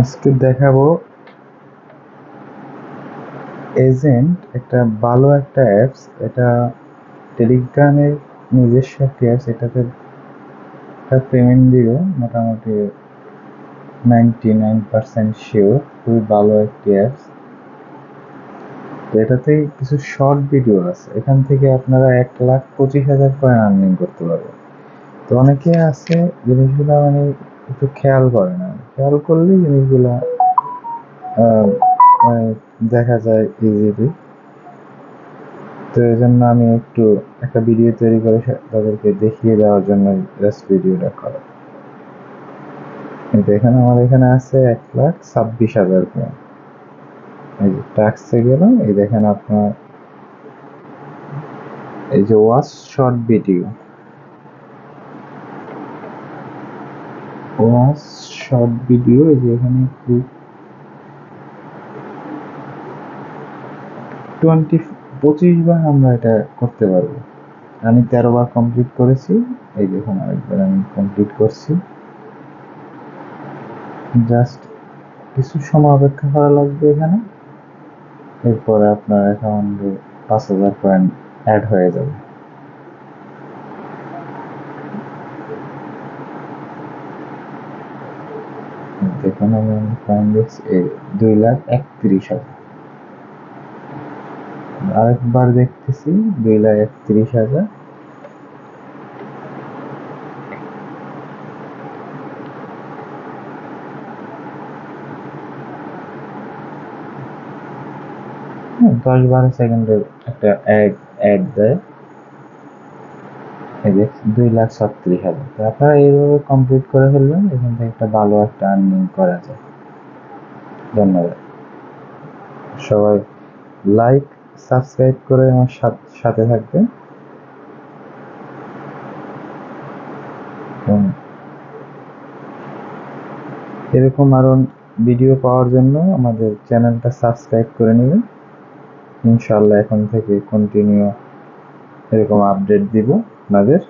আজকে দেখাবো এজেন্ট একটা ভালো একটা অ্যাপস এটা টেলিগ্রামের নিজস্ব একটি অ্যাপস এটাতে একটা পেমেন্ট দিবে, মোটামুটি নাইনটি নাইন পার্সেন্ট শিওর খুবই ভালো একটি অ্যাপস তো এটাতে কিছু শর্ট ভিডিও আছে, এখান থেকে আপনারা এক লাখ পঁচিশ হাজার কয়েন আর্নিং করতে পারবেন। তো অনেকে আছে, জিনিসগুলো মানে একটু খেয়াল করে না। খেয়াল করলে জিনিসগুলা মানে দেখা যায় ইজিলি তো এই জন্য আমি একটু একটা ভিডিও তৈরি করে তাদেরকে দেখিয়ে দেওয়ার জন্য জাস্ট ভিডিওটা করা। কিন্তু এখানে আমার এখানে আছে এক লাখ ছাব্বিশ হাজার কয়েন এই যে ট্যাক্সে গেলাম, এই দেখেন আপনার, এই যে watch short video watch short video, এই যে এখানে টোয়েন্টি পঁচিশ বার আমরা এটা করতে পারব। আমি তেরো বার কমপ্লিট করেছি, এই দেখুন আরেকবার আমি কমপ্লিট করছি। জাস্ট কিছু সময় অপেক্ষা করা লাগবে এখানে। এরপরে আপনার অ্যাকাউন্টে পাঁচ হাজার পয়েন্ট অ্যাড হয়ে যাবে। দুই লাখ একত্রিশ হাজার। আরেকবার দেখতেছি, দুই লাখ একত্রিশ হাজার। দশ বারো সেকেন্ডের একটা অ্যাড অ্যাড দেয়। এই যে দুই লাখ ছত্রিশ হাজার। তো আপনারা এইভাবে কমপ্লিট করে ফেলবেন, এখান থেকে একটা ভালো একটা আর্নিং করা যায়। ধন্যবাদ। সবাই লাইক সাবস্ক্রাইব করে আমার সাথ- এবং এরকম আরও ভিডিও পাওয়ার জন্য আমাদের চ্যানেলটা সাবস্ক্রাইব করে নেবেন। ইনশাল্লাহ এখন থেকে কন্টিনিউ এরকম আপডেট দিব আপনাদের।